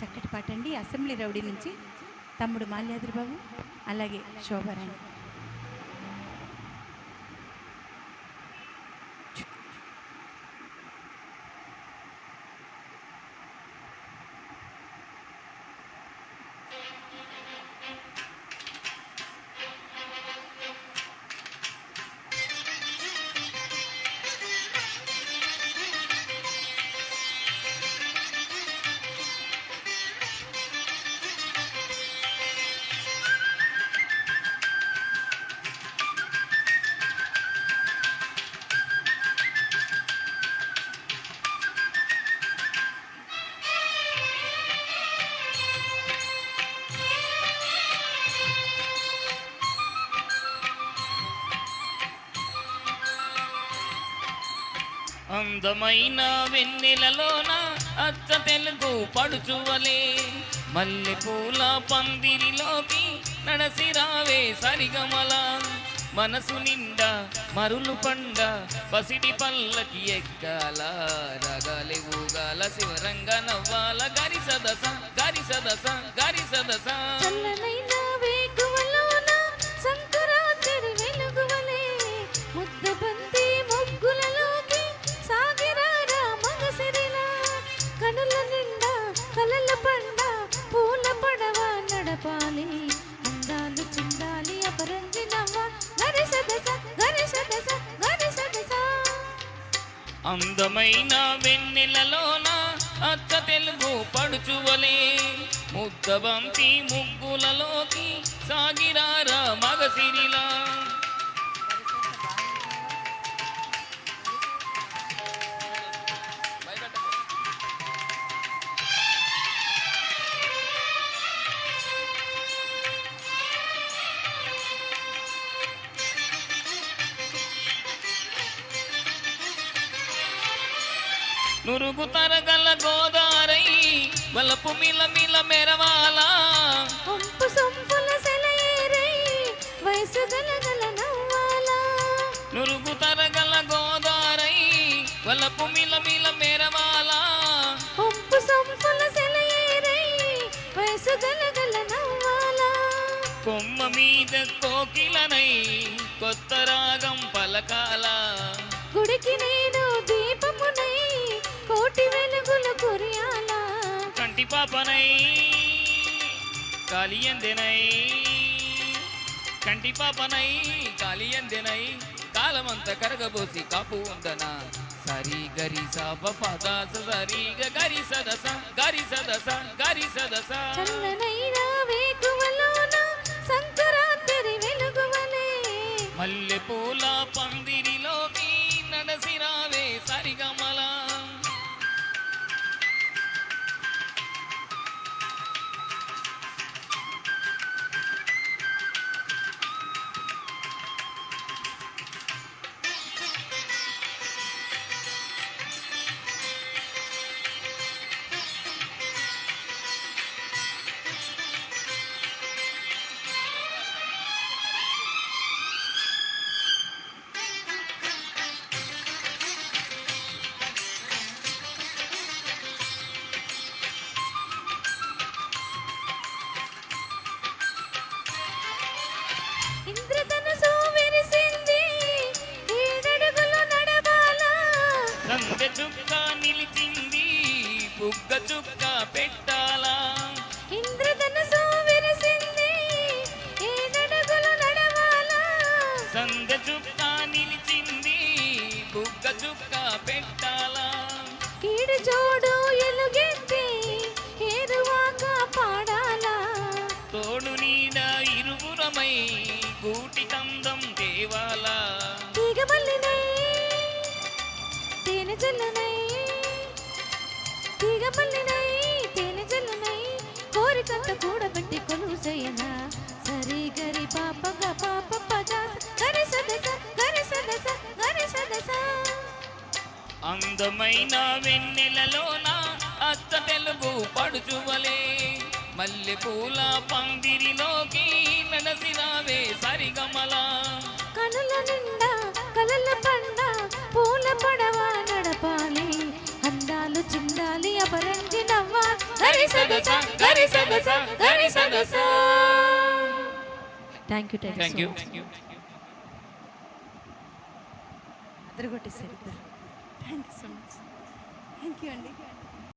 చక్కటి పాట అండి. అసెంబ్లీ రౌడీ నుంచి తమ్ముడు మాల్యాద్రి బాబు అలాగే శోభారాణి. అందమైన వెన్నెలలోన అచ్చ తెలుగు పడుచువలే. మల్లె పూల పందిరిలోకి నడసి రావే సరిగమల. మనసు నిండా మరులు పండ పసిడి పల్లకి ఎక్కాల. రగాలి ఊగాల శివరంగ నవ్వాల. గరి సదస గరి సదస గరి సదస. కలల పండ పూల పడవ నడపాలి. అందాలు చిందాలి అపరంజి నవ్వ. గరి సదస అందమైన వెన్నెలలోన అచ్చ తెలుగు పడుచువలే. ముద్దబంతి ముగ్గులలోకి సాగిరారా మగసిరిలా నురుగు తరగల గోదారై వలపు మిల మిల మెరవాలా. ఒంపు సొంపుల సెలయేరై వయసు గలగల నవ్వాలా. నురుగు తరగల గోదారై వలపు మిల మిల మెరవాలా. ఒంపు సొంపుల సెలయేరై వయసు గలగల నవ్వాలా. కొమ్మ మీద కోకిలనై కొత్త రాగం పలకాల. గుడికి పాపనై కాలియందెనై కంటి పాపనై కాలియందెనై కాలమంత కరగబోసి కాపు ఉందన సరి గరి సాప పదాస సరి గరి సదస గరి సదస గరి సదస. మల్లె పూల పందిరిలోకి నడసిరావే సరిగమల. సందె చుక్క నిలిచింది బుగ్గ చుక్క పెట్టాలా? ఇంద్రధనుసు విరిసింది ఏడడుగులు నడవాలా? సందె చుక్క నిలిచింది బుగ్గ చుక్క పెట్టాలా? ఈడు జోడు ఎలుగెత్తి జల్లునై తీగమల్లినై తేనె జల్లునై కోరికంత కూడబెట్టి కొలుసయ్యనా. సరి గరి పాప గ పాప పద గరి సదస గరి సదస గరి సదస. అందమైన వెన్నెలలోన అచ్చ తెలుగు పడుచువలే. మల్లె పూల పందిరిలోకి నడసిరావే సరిగమల. కనుల నిండా కలల పండ థ్యాంక్ యూ థ్యాంక్ యూ అదరగొట్టేశారు ఇద్దరు. Thank you so much thank you అండి